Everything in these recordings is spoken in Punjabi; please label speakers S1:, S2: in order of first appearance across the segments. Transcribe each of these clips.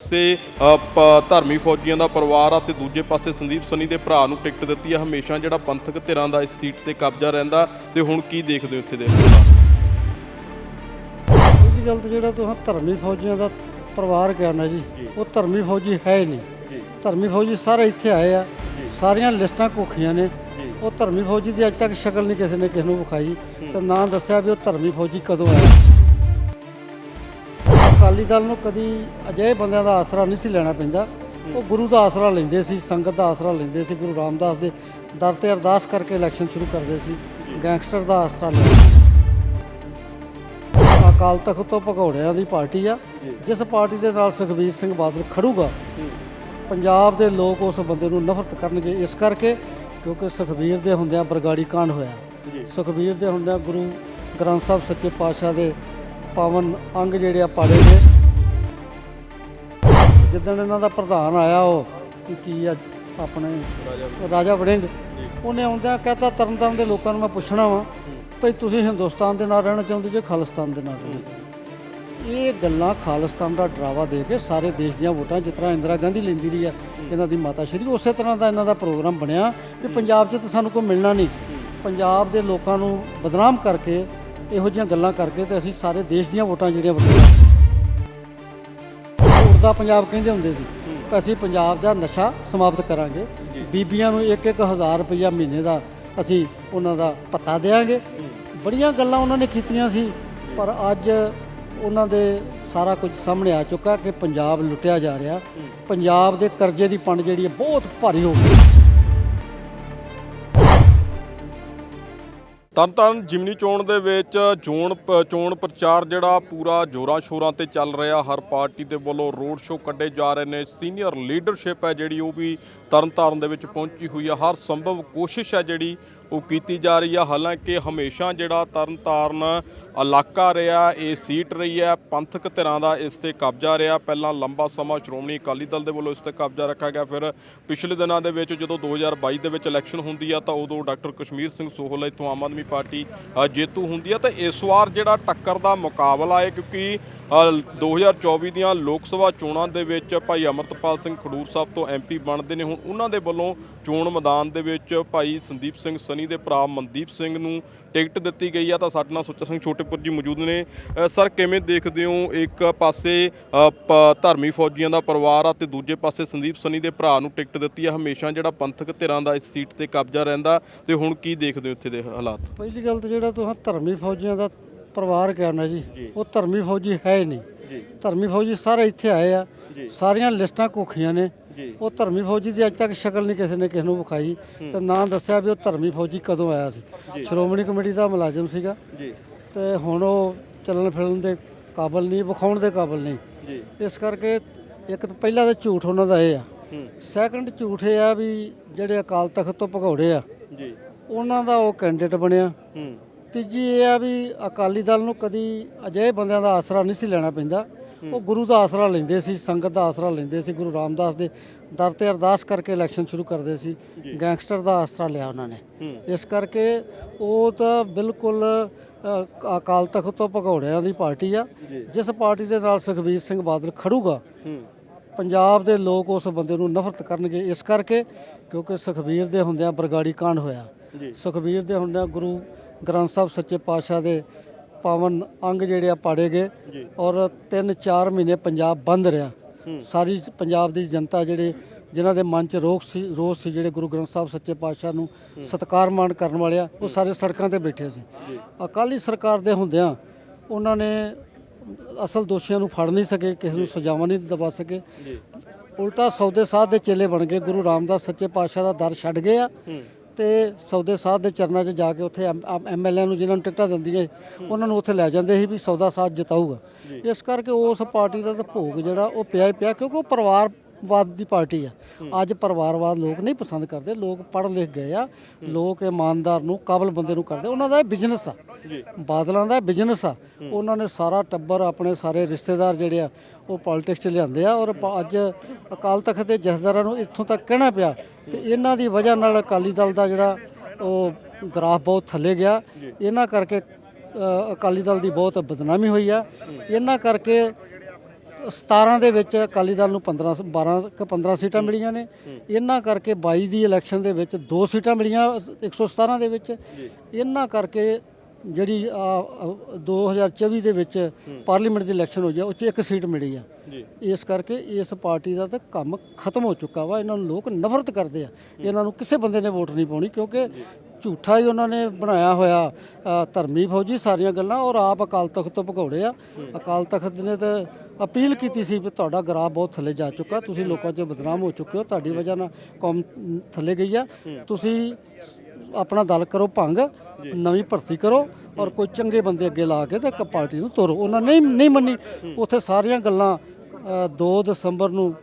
S1: ਸੇ ਧਰਮੀ ਫੌਜੀਆਂ ਦਾ ਪਰਿਵਾਰ ਆ ਤੇ ਦੂਜੇ ਪਾਸੇ ਸੰਦੀਪ ਸਨੀ ਦੇ ਭਰਾ ਨੂੰ ਟਿਕਟ ਦਿੱਤੀ ਆ। ਹਮੇਸ਼ਾ ਜਿਹੜਾ ਪੰਥਕ ਧਿਰਾਂ ਦਾ ਇਸ ਸੀਟ ਤੇ ਕਬਜ਼ਾ ਰਹਿੰਦਾ ਤੇ ਹੁਣ ਕੀ ਦੇਖਦੇ ਹੋ ਇੱਥੇ ਦੇ?
S2: ਇਹ ਗੱਲ ਤੇ ਜਿਹੜਾ ਤੁਸੀਂ ਧਰਮੀ ਫੌਜੀਆਂ ਦਾ ਪਰਿਵਾਰ ਕਹਿਣਾ ਜੀ ਉਹ ਧਰਮੀ ਫੌਜੀ ਹੈ ਨਹੀਂ। ਧਰਮੀ ਫੌਜੀ ਸਾਰੇ ਇੱਥੇ ਆਏ ਆ ਸਾਰੀਆਂ ਲਿਸਟਾਂ ਕੋਖੀਆਂ ਨੇ। ਉਹ ਧਰਮੀ ਫੌਜੀ ਦੀ ਅੱਜ ਤੱਕ ਸ਼ਕਲ ਨਹੀਂ ਕਿਸੇ ਨੇ ਕਿਸ ਨੂੰ ਵਿਖਾਈ। ਤੇ ਨਾ ਦੱਸਿਆ ਵੀ ਉਹ ਧਰਮੀ ਫੌਜੀ ਕਦੋਂ ਆਇਆ ਅਕਾਲੀ ਦਲ ਨੂੰ ਕਦੀ ਅਜਿਹੇ ਬੰਦਿਆਂ ਦਾ ਆਸਰਾ ਨਹੀਂ ਸੀ ਲੈਣਾ ਪੈਂਦਾ। ਉਹ ਗੁਰੂ ਦਾ ਆਸਰਾ ਲੈਂਦੇ ਸੀ ਸੰਗਤ ਦਾ ਆਸਰਾ ਲੈਂਦੇ ਸੀ ਗੁਰੂ ਰਾਮਦਾਸ ਦੇ ਦਰ ਤੇ ਅਰਦਾਸ ਕਰਕੇ ਇਲੈਕਸ਼ਨ ਸ਼ੁਰੂ ਕਰਦੇ ਸੀ ਗੈਂਗਸਟਰ ਦਾ ਆਸਰਾ ਲੈਂਦੇ ਅਕਾਲ ਤਖਤ ਤੋਂ ਭਗੌੜਿਆਂ ਦੀ ਪਾਰਟੀ ਆ ਜਿਸ ਪਾਰਟੀ ਦੇ ਨਾਲ ਸੁਖਬੀਰ ਸਿੰਘ ਬਾਦਲ ਖੜੂਗਾ ਪੰਜਾਬ ਦੇ ਲੋਕ ਉਸ ਬੰਦੇ ਨੂੰ ਨਫ਼ਰਤ ਕਰਨਗੇ ਇਸ ਕਰਕੇ ਕਿਉਂਕਿ ਸੁਖਬੀਰ ਦੇ ਹੁੰਦਿਆਂ ਬਰਗਾੜੀ ਕਾਂਡ ਹੋਇਆ। ਸੁਖਬੀਰ ਦੇ ਹੁੰਦਿਆਂ ਗੁਰੂ ਗ੍ਰੰਥ ਸਾਹਿਬ ਸੱਚੇ ਪਾਤਸ਼ਾਹ ਦੇ ਪਾਵਨ ਅੰਗ ਜਿਹੜੇ ਆ ਪਾੜੇ ਨੇ ਜਿੱਦਣ ਇਹਨਾਂ ਦਾ ਪ੍ਰਧਾਨ ਆਇਆ ਉਹ ਕੀ- ਕੀ ਆ ਆਪਣੇ ਰਾਜਾ ਵੜਿੰਗ, ਉਹਨੇ ਆਉਂਦਿਆਂ ਕਹਤਾ, ਤਰਨਤਾਰਨ ਦੇ ਲੋਕਾਂ ਨੂੰ ਮੈਂ ਪੁੱਛਣਾ ਵਾਂ, ਭਈ ਤੁਸੀਂ ਹਿੰਦੁਸਤਾਨ ਦੇ ਨਾਲ ਰਹਿਣਾ ਚਾਹੁੰਦੇ ਜੇ, ਖਾਲਿਸਤਾਨ ਦੇ ਨਾਲ ਰਹਿਣਾ ਚਾਹੁੰਦੇ ਇਹ ਗੱਲਾਂ ਖਾਲਿਸਤਾਨ ਦਾ ਡਰਾਵਾ ਦੇ ਕੇ ਸਾਰੇ ਦੇਸ਼ ਦੀਆਂ ਵੋਟਾਂ, ਜਿਸ ਤਰ੍ਹਾਂ ਇੰਦਰਾ ਗਾਂਧੀ ਲੈਂਦੀ ਰਹੀ ਆ, ਇਹਨਾਂ ਦੀ ਮਾਤਾ ਸ਼੍ਰੀ, ਉਸੇ ਤਰ੍ਹਾਂ ਦਾ ਇਹਨਾਂ ਦਾ ਪ੍ਰੋਗਰਾਮ ਬਣਿਆ ਕਿ ਪੰਜਾਬ 'ਚ ਤਾਂ ਸਾਨੂੰ ਕੋਈ ਮਿਲਣਾ ਨਹੀਂ। ਪੰਜਾਬ ਦੇ ਲੋਕਾਂ ਨੂੰ ਬਦਨਾਮ ਕਰਕੇ ਇਹੋ ਜਿਹੀਆਂ ਗੱਲਾਂ ਕਰਕੇ ਤੇ ਅਸੀਂ ਸਾਰੇ ਦੇਸ਼ ਦੀਆਂ ਵੋਟਾਂ ਜਿਹੜੀਆਂ ਵਟਾਂਗੇ ਉੜਦਾ ਪੰਜਾਬ ਕਹਿੰਦੇ ਹੁੰਦੇ ਸੀ ਅਸੀਂ ਪੰਜਾਬ ਦਾ ਨਸ਼ਾ ਸਮਾਪਤ ਕਰਾਂਗੇ। ਬੀਬੀਆਂ ਨੂੰ 1-1 ਹਜ਼ਾਰ ਰੁਪਈਆ ਮਹੀਨੇ ਦਾ ਅਸੀਂ ਉਹਨਾਂ ਦਾ ਪੱਤਾ ਦੇਵਾਂਗੇ ਬੜੀਆਂ ਗੱਲਾਂ ਉਹਨਾਂ ਨੇ ਕੀਤੀਆਂ ਸੀ ਪਰ ਅੱਜ ਉਹਨਾਂ ਦੇ ਸਾਰਾ ਕੁਝ ਸਾਹਮਣੇ ਆ ਚੁੱਕਾ ਕਿ ਪੰਜਾਬ ਲੁੱਟਿਆ ਜਾ ਰਿਹਾ। ਪੰਜਾਬ ਦੇ ਕਰਜ਼ੇ ਦੀ ਪੰਡ ਜਿਹੜੀ ਹੈ ਬਹੁਤ ਭਾਰੀ ਹੋ ਗਈ।
S1: ਤਰਨਤਾਰਨ ਜਿਮਨੀ ਚੋਣ ਦੇ ਵਿੱਚ ਚੋਣ ਪ- ਚੋਣ ਪ੍ਰਚਾਰ ਜਿਹੜਾ ਪੂਰਾ ਜੋਰਾਂ ਸ਼ੋਰਾਂ ਤੇ ਚੱਲ ਰਿਹਾ। ਹਰ ਪਾਰਟੀ ਦੇ ਵੱਲੋਂ ਰੋਡ ਸ਼ੋਅ ਕੱਢੇ ਜਾ ਰਹੇ ਨੇ। ਸੀਨੀਅਰ ਲੀਡਰਸ਼ਿਪ ਹੈ ਜਿਹੜੀ ਉਹ ਵੀ ਤਰਨਤਾਰਨ ਦੇ ਵਿੱਚ ਪਹੁੰਚੀ ਹੋਈ ਹੈ ਹਰ ਸੰਭਵ ਕੋਸ਼ਿਸ਼ ਹੈ ਜਿਹੜੀ ਉਹ ਕੀਤੀ ਜਾ ਰਹੀ ਹੈ ਹਾਲਾਂਕਿ ਹਮੇਸ਼ਾ ਜਿਹੜਾ ਤਰਨਤਾਰਨ ਇਲਾਕਾ ਰਿਹਾ ਇਹ ਸੀਟ ਰਹੀ ਹੈ ਪੰਥਕ ਧਿਰਾਂ ਦਾ ਇਸ ਤੇ ਕਬਜ਼ਾ ਰਿਹਾ। ਪਹਿਲਾਂ ਲੰਬਾ ਸਮਾਂ ਸ਼੍ਰੋਮਣੀ ਅਕਾਲੀ ਦਲ ਦੇ ਵੱਲੋਂ ਇਸ ਤੇ ਕਬਜ਼ਾ ਰੱਖਿਆ ਗਿਆ। ਫਿਰ ਪਿਛਲੇ ਦਿਨਾਂ ਦੇ ਵਿੱਚ ਜਦੋਂ 2022 ਦੇ ਵਿੱਚ ਇਲੈਕਸ਼ਨ ਹੁੰਦੀ ਆ ਤਾਂ ਉਦੋਂ ਡਾਕਟਰ ਕਸ਼ਮੀਰ ਸਿੰਘ ਸੋਹਲ ਇੱਥੋਂ ਆਮ ਆਦਮੀ ਪਾਰਟੀ ਜੇਤੂ ਹੁੰਦੀ ਆ। ਤਾਂ ਇਸ ਵਾਰ ਜਿਹੜਾ ਟੱਕਰ ਦਾ ਮੁਕਾਬਲਾ ਹੈ ਕਿਉਂਕਿ ਅ, 2024 ਦੀਆਂ ਲੋਕ ਸਭਾ ਚੋਣਾਂ ਦੇ ਵਿੱਚ ਭਾਈ ਅਮਰਤਪਾਲ ਸਿੰਘ ਖਡੂਰ ਸਾਹਿਬ ਤੋਂ ਐਮਪੀ ਬਣਦੇ ਨੇ। ਹੁਣ ਉਹਨਾਂ ਦੇ ਵੱਲੋਂ ਚੋਣ ਮੈਦਾਨ ਦੇ ਵਿੱਚ ਭਾਈ ਸੰਦੀਪ ਸਿੰਘ ਸਨੀ ਦੇ ਭਰਾ ਮਨਦੀਪ ਸਿੰਘ ਨੂੰ ਟਿਕਟ ਦਿੱਤੀ ਗਈ ਆ ਤਾਂ ਸਾਡੇ ਨਾਲ ਸੁੱਚਾ ਸਿੰਘ ਛੋਟੇਪੁਰ ਜੀ ਮੌਜੂਦ ਨੇ। ਸਰ ਕਿਵੇਂ ਦੇਖਦੇ ਹੋ ਇੱਕ ਪਾਸੇ ਧਰਮੀ ਫੌਜੀਆਂ ਦਾ ਪਰਿਵਾਰ ਆ ਤੇ ਦੂਜੇ ਪਾਸੇ ਸੰਦੀਪ ਸਨੀ ਦੇ ਭਰਾ ਨੂੰ ਟਿਕਟ ਦਿੱਤੀ ਆ? ਹਮੇਸ਼ਾ ਜਿਹੜਾ ਪੰਥਕ ਧਿਰਾਂ ਦਾ ਇਸ ਸੀਟ ਤੇ ਕਬਜ਼ਾ ਰਹਿੰਦਾ ਤੇ ਹੁਣ ਕੀ ਦੇਖਦੇ ਹੋ ਇੱਥੇ ਦੇ ਹਾਲਾਤ?
S2: ਪਹਿਲੀ ਗੱਲ ਤਾਂ ਜਿਹੜਾ ਤੁਸੀਂ ਧਰਮੀ ਫੌਜੀਆਂ ਦਾ ਪਰਿਵਾਰ ਕਹਿਣਾ ਜੀ ਉਹ ਧਰਮੀ ਫੌਜੀ ਹੈ ਨਹੀਂ। ਧਰਮੀ ਫੌਜੀ ਸਾਰੇ ਇੱਥੇ ਆਏ ਆ ਸਾਰੀਆਂ ਲਿਸਟਾਂ ਕੋਖੀਆਂ ਨੇ। ਉਹ ਧਰਮੀ ਫੌਜੀ ਦੀ ਅੱਜ ਤੱਕ ਸ਼ਕਲ ਨਹੀਂ ਕਿਸੇ ਨੇ ਕਿਸ ਨੂੰ ਵਿਖਾਈ। ਤੇ ਨਾ ਦੱਸਿਆ ਵੀ ਉਹ ਧਰਮੀ ਫੌਜੀ ਕਦੋਂ ਆਇਆ ਸੀ। ਸ਼੍ਰੋਮਣੀ ਕਮੇਟੀ ਦਾ ਮੁਲਾਜ਼ਮ ਸੀਗਾ।
S1: ਜੀ।
S2: ਤੇ ਹੁਣ ਉਹ ਚੱਲਣ ਫਿਰਨ ਦੇ ਕਾਬਲ ਨਹੀਂ ਵਿਖਾਉਣ ਦੇ ਕਾਬਲ ਨਹੀਂ।
S1: ਜੀ।
S2: ਇਸ ਕਰਕੇ ਇੱਕ ਤਾਂ ਪਹਿਲਾ ਤਾਂ ਝੂਠ ਉਹਨਾਂ ਦਾ ਇਹ ਆ। ਸੈਕੰਡ ਝੂਠ ਇਹ ਆ ਵੀ ਜਿਹੜੇ ਅਕਾਲ ਤਖਤ ਤੋਂ ਭਗੌੜੇ ਆ
S1: ਜੀ।
S2: ਉਹਨਾਂ ਦਾ ਉਹ ਕੈਂਡੀਡੇਟ ਬਣਿਆ। ਤੀਜੀ ਇਹ ਆ ਵੀ ਅਕਾਲੀ ਦਲ ਨੂੰ ਕਦੀ ਅਜਿਹੇ ਬੰਦਿਆਂ ਦਾ ਆਸਰਾ ਨਹੀਂ ਸੀ ਲੈਣਾ ਪੈਂਦਾ। ਉਹ ਗੁਰੂ ਦਾ ਆਸਰਾ ਲੈਂਦੇ ਸੀ ਸੰਗਤ ਦਾ ਆਸਰਾ ਲੈਂਦੇ ਸੀ ਗੁਰੂ ਰਾਮਦਾਸ ਦੇ ਦਰ ਤੇ ਅਰਦਾਸ ਕਰਕੇ ਇਲੈਕਸ਼ਨ ਸ਼ੁਰੂ ਕਰਦੇ ਸੀ। ਗੈਂਗਸਟਰ ਦਾ ਆਸਰਾ ਲਿਆ ਉਹਨਾਂ ਨੇ। ਇਸ ਕਰਕੇ ਉਹ ਤਾਂ ਬਿਲਕੁਲ ਅਕਾਲ ਤਖਤ ਤੋਂ ਭਗੌੜਿਆਂ ਦੀ ਪਾਰਟੀ ਆ। ਜਿਸ ਪਾਰਟੀ ਦੇ ਨਾਲ ਸੁਖਬੀਰ ਸਿੰਘ ਬਾਦਲ ਖੜੂਗਾ ਪੰਜਾਬ ਦੇ ਲੋਕ ਉਸ ਬੰਦੇ ਨੂੰ ਨਫ਼ਰਤ ਕਰਨਗੇ। ਇਸ ਕਰਕੇ ਕਿਉਂਕਿ ਸੁਖਬੀਰ ਦੇ ਹੁੰਦਿਆਂ ਬਰਗਾੜੀ ਕਾਂਡ ਹੋਇਆ। ਸੁਖਬੀਰ ਦੇ ਹੁੰਦਿਆਂ ਗੁਰੂ ਗ੍ਰੰਥ ਸਾਹਿਬ ਸੱਚੇ ਪਾਤਸ਼ਾਹ ਦੇ ਪਾਵਨ ਅੰਗ ਜਿਹੜੇ ਆ ਪਾੜੇ ਗਏ ਔਰ 3-4 ਮਹੀਨੇ ਪੰਜਾਬ ਬੰਦ ਰਿਹਾ। ਸਾਰੀ ਪੰਜਾਬ ਦੀ ਜਨਤਾ ਜਿਹੜੇ ਜਿਨ੍ਹਾਂ ਦੇ ਮਨ 'ਚ ਰੋਖ ਸੀ ਰੋਸ ਸੀ ਜਿਹੜੇ ਗੁਰੂ ਗ੍ਰੰਥ ਸਾਹਿਬ ਸੱਚੇ ਪਾਤਸ਼ਾਹ ਨੂੰ ਸਤਿਕਾਰ ਮਾਣ ਕਰਨ ਵਾਲੇ ਆ ਉਹ ਸਾਰੇ ਸੜਕਾਂ ਤੇ ਬੈਠੇ ਸੀ। ਅਕਾਲੀ ਸਰਕਾਰ ਦੇ ਹੁੰਦਿਆਂ ਉਹਨਾਂ ਨੇ ਅਸਲ ਦੋਸ਼ੀਆਂ ਨੂੰ ਫੜ ਨਹੀਂ ਸਕੇ ਕਿਸੇ ਨੂੰ ਸਜ਼ਾਵਾਂ ਨਹੀਂ ਦਵਾ ਸਕੇ। ਉਲਟਾ ਸੌਦੇ ਸਾਧ ਦੇ ਚੇਲੇ ਬਣ ਗਏ ਗੁਰੂ ਰਾਮਦਾਸ ਸੱਚੇ ਪਾਤਸ਼ਾਹ ਦਾ ਦਰ ਛੱਡ ਗਏ ਆ। ਤੇ ਸੌਦੇ ਸਾਧ ਦੇ ਚਰਨਾਂ 'ਚ ਜਾ ਕੇ ਉੱਥੇ ਐਮਐਲਏ ਨੂੰ ਜਿਨ੍ਹਾਂ ਨੂੰ ਟਿਕਟਾਂ ਦਿੰਦੀਆਂ ਉਹਨਾਂ ਨੂੰ ਉੱਥੇ ਲੈ ਜਾਂਦੇ ਸੀ ਵੀ ਸੌਦਾ ਸਾਧ ਜਿਤਾਊਗਾ। ਇਸ ਕਰਕੇ ਉਸ ਪਾਰਟੀ ਦਾ ਤਾਂ ਭੋਗ ਜਿਹੜਾ ਉਹ ਪਿਆ ਹੀ ਪਿਆ ਕਿਉਂਕਿ ਉਹ ਪਰਿਵਾਰਵਾਦ ਦੀ ਪਾਰਟੀ ਆ। ਅੱਜ ਪਰਿਵਾਰਵਾਦ ਲੋਕ ਨਹੀਂ ਪਸੰਦ ਕਰਦੇ ਲੋਕ ਪੜ੍ਹ ਲਿਖ ਗਏ ਆ ਲੋਕ ਇਮਾਨਦਾਰ ਨੂੰ ਕਾਬਲ ਬੰਦੇ ਨੂੰ ਕਰਦੇ। ਉਹਨਾਂ ਦਾ ਬਿਜ਼ਨਸ ਆ। ਬਾਦਲਾਂ ਦਾ ਬਿਜ਼ਨਸ ਆ। ਉਹਨਾਂ ਨੇ ਸਾਰਾ ਟੱਬਰ ਆਪਣੇ ਸਾਰੇ ਰਿਸ਼ਤੇਦਾਰ ਜਿਹੜੇ ਆ ਉਹ ਪੋਲਿਟਿਕਸ 'ਚ ਲਿਆਂਦੇ ਆ ਔਰ ਅੱਜ ਅਕਾਲ ਤਖਤ ਦੇ ਜਥੇਦਾਰਾਂ ਨੂੰ ਇੱਥੋਂ ਤੱਕ ਕਹਿਣਾ ਪਿਆ ਕਿ ਇਹਨਾਂ ਦੀ ਵਜ੍ਹਾ ਨਾਲ ਅਕਾਲੀ ਦਲ ਦਾ ਜਿਹੜਾ ਉਹ ਗ੍ਰਾਫ ਬਹੁਤ ਥੱਲੇ ਗਿਆ। ਇਹਨਾਂ ਕਰਕੇ ਅਕਾਲੀ ਦਲ ਦੀ ਬਹੁਤ ਬਦਨਾਮੀ ਹੋਈ ਆ। ਇਹਨਾਂ ਕਰਕੇ 17 ਦੇ ਵਿੱਚ ਅਕਾਲੀ ਦਲ ਨੂੰ 15 ਸ- 12 ਕ 15 ਸੀਟਾਂ ਮਿਲੀਆਂ ਨੇ। ਇਹਨਾਂ ਕਰਕੇ 22 ਦੀ ਇਲੈਕਸ਼ਨ ਦੇ ਵਿੱਚ ਦੋ ਸੀਟਾਂ ਮਿਲੀਆਂ ਸ- 117 ਦੇ ਵਿੱਚ। ਇਹਨਾਂ ਕਰਕੇ ਜਿਹੜੀ ਆ, ਅ, 2024 ਦੇ ਵਿੱਚ ਪਾਰਲੀਮੈਂਟ ਦੀ ਇਲੈਕਸ਼ਨ ਹੋ ਜਾ ਉਹ 'ਚ ਇੱਕ ਸੀਟ ਮਿਲੀ ਆ।
S1: ਜੀ।
S2: ਇਸ ਕਰਕੇ ਇਸ ਪਾਰਟੀ ਦਾ ਤਾਂ ਕੰਮ ਖਤਮ ਹੋ ਚੁੱਕਾ ਵਾ ਇਹਨਾਂ ਨੂੰ ਲੋਕ ਨਫ਼ਰਤ ਕਰਦੇ ਆ। ਇਹਨਾਂ ਨੂੰ ਕਿਸੇ ਬੰਦੇ ਨੇ ਵੋਟ ਨਹੀਂ ਪਾਉਣੀ ਕਿਉਂਕਿ ਝੂਠਾ ਹੀ ਉਹਨਾਂ ਨੇ ਬਣਾਇਆ ਹੋਇਆ ਅ, ਧਰਮੀ ਫੌਜੀ ਸਾਰੀਆਂ ਗੱਲਾਂ ਔਰ ਆਪ ਅਕਾਲ ਤਖਤ ਤੋਂ ਭਗੌੜੇ ਆ। ਅਕਾਲ ਤਖਤ ਨੇ ਤਾਂ ਅਪੀਲ ਕੀਤੀ ਸੀ ਵੀ ਤੁਹਾਡਾ ਗਰਾਫ ਬਹੁਤ ਥੱਲੇ ਜਾ ਚੁੱਕਾ ਤੁਸੀਂ ਲੋਕਾਂ 'ਚ ਬਦਨਾਮ ਹੋ ਚੁੱਕੇ ਹੋ ਤੁਹਾਡੀ ਵਜ੍ਹਾ ਨਾਲ ਕੌਮ ਥੱਲੇ ਗਈ ਆ। ਤੁਸੀਂ ਸ- ਆਪਣਾ ਦਲ ਕਰੋ ਭੰਗ ਨਵੀਂ ਭਰਤੀ ਕਰੋ ਔਰ ਕੋਈ ਚੰਗੇ ਬੰਦੇ ਅੱਗੇ ਲਾ ਕੇ ਤੇ ਇੱਕ ਪਾਰਟੀ ਨੂੰ ਤੋਰੋ। ਉਹਨਾਂ ਨੇ ਨਹੀਂ ਨਹੀਂ ਮੰਨੀ। ਉੱਥੇ ਸਾਰੀਆਂ ਗੱਲਾਂ ਅ, 2 ਦਸੰਬਰ ਨੂੰ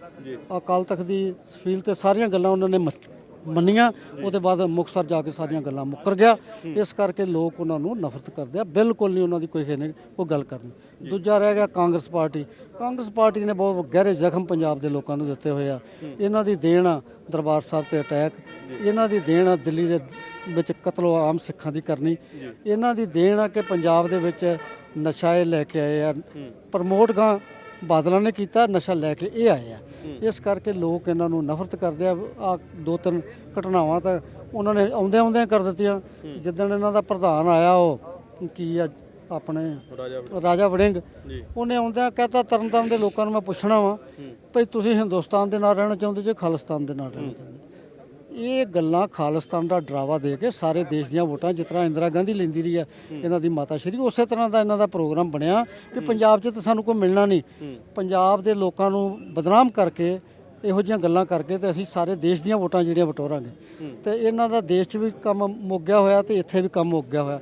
S2: ਅਕਾਲ ਤਖਤ ਦੀ ਫੀਲ ਤੇ ਸਾਰੀਆਂ ਗੱਲਾਂ ਉਹਨਾਂ ਨੇ ਮੰਨ- ਮੰਨੀਆਂ। ਉਹਦੇ ਬਾਅਦ ਮੁਕਤਸਰ ਜਾ ਕੇ ਸਾਰੀਆਂ ਗੱਲਾਂ ਮੁੱਕਰ ਗਿਆ। ਇਸ ਕਰਕੇ ਲੋਕ ਉਹਨਾਂ ਨੂੰ ਨਫ਼ਰਤ ਕਰਦੇ ਆ। ਬਿਲਕੁਲ ਨਹੀਂ ਉਹਨਾਂ ਦੀ ਕੋਈ ਹੈ ਨਹੀਂ ਉਹ ਗੱਲ ਕਰਨੀ। ਦੂਜਾ ਰਹਿ ਗਿਆ ਕਾਂਗਰਸ ਪਾਰਟੀ। ਕਾਂਗਰਸ ਪਾਰਟੀ ਨੇ ਬਹੁਤ ਗਹਿਰੇ ਜ਼ਖਮ ਪੰਜਾਬ ਦੇ ਲੋਕਾਂ ਨੂੰ ਦਿੱਤੇ ਹੋਏ ਆ। ਇਹਨਾਂ ਦੀ ਦੇਣ ਆ ਦਰਬਾਰ ਸਾਹਿਬ ਤੇ ਅਟੈਕ। ਇਹਨਾਂ ਦੀ ਦੇਣ ਆ ਦਿੱਲੀ ਦੇ ਵਿੱਚ ਕਤਲੋ ਆਮ ਸਿੱਖਾਂ ਦੀ ਕਰਨੀ। ਇਹਨਾਂ ਦੀ ਦੇਣ ਆ ਕਿ ਪੰਜਾਬ ਦੇ ਵਿੱਚ ਨਸ਼ਾ ਇਹ ਲੈ ਕੇ ਆਏ ਆ। ਪ੍ਰਮੋਟ ਗਾਂ ਬਾਦਲਾਂ ਨੇ ਕੀਤਾ ਨਸ਼ਾ ਲੈ ਕੇ ਇਹ ਆਏ ਆ। ਇਸ ਕਰਕੇ ਲੋਕ ਇਹਨਾਂ ਨੂੰ ਨਫ਼ਰਤ ਕਰਦੇ ਆ। ਆ ਦੋ ਤਿੰਨ ਘਟਨਾਵਾਂ ਤਾਂ ਉਹਨਾਂ ਨੇ ਆਉਂਦਿਆਂ ਆਉਂਦਿਆਂ ਕਰ ਦਿੱਤੀਆਂ। ਜਿੱਦਣ ਇਹਨਾਂ ਦਾ ਪ੍ਰਧਾਨ ਆਇਆ ਉਹ ਕੀ ਆ ਆਪਣੇ
S1: ਰਾਜਾ
S2: ਵੜਿੰਗ। ਉਹਨੇ ਆਉਂਦਿਆਂ ਕਹਤਾ ਤਰਨਤਾਰਨ ਦੇ ਲੋਕਾਂ ਨੂੰ ਮੈਂ ਪੁੱਛਣਾ ਵਾਂ ਭਈ ਤੁਸੀਂ ਹਿੰਦੁਸਤਾਨ ਦੇ ਨਾਲ ਰਹਿਣਾ ਚਾਹੁੰਦੇ ਜੇ ਖਾਲਿਸਤਾਨ ਦੇ ਨਾਲ ਰਹਿਣਾ ਚਾਹੁੰਦੇ? ਇਹ ਗੱਲਾਂ ਖਾਲਿਸਤਾਨ ਦਾ ਡਰਾਵਾ ਦੇ ਕੇ ਸਾਰੇ ਦੇਸ਼ ਦੀਆਂ ਵੋਟਾਂ ਜਿਸ ਤਰ੍ਹਾਂ ਇੰਦਰਾ ਗਾਂਧੀ ਲੈਂਦੀ ਰਹੀ ਆ ਇਹਨਾਂ ਦੀ ਮਾਤਾ ਸ਼੍ਰੀ ਉਸੇ ਤਰ੍ਹਾਂ ਦਾ ਇਹਨਾਂ ਦਾ ਪ੍ਰੋਗਰਾਮ ਬਣਿਆ ਕਿ ਪੰਜਾਬ 'ਚ ਤਾਂ ਸਾਨੂੰ ਕੋਈ ਮਿਲਣਾ ਨਹੀਂ। ਪੰਜਾਬ ਦੇ ਲੋਕਾਂ ਨੂੰ ਬਦਨਾਮ ਕਰਕੇ ਇਹੋ ਜਿਹੀਆਂ ਗੱਲਾਂ ਕਰਕੇ ਤੇ ਅਸੀਂ ਸਾਰੇ ਦੇਸ਼ ਦੀਆਂ ਵੋਟਾਂ ਜਿਹੜੀਆਂ ਵਟੋਰਾਂਗੇ ਤੇ ਇਹਨਾਂ ਦਾ ਦੇਸ਼ 'ਚ ਵੀ ਕੰਮ ਮੁੱਕ ਗਿਆ ਹੋਇਆ ਤੇ ਇੱਥੇ ਵੀ ਕੰਮ ਮੁੱਕ ਗਿਆ ਹੋਇਆ।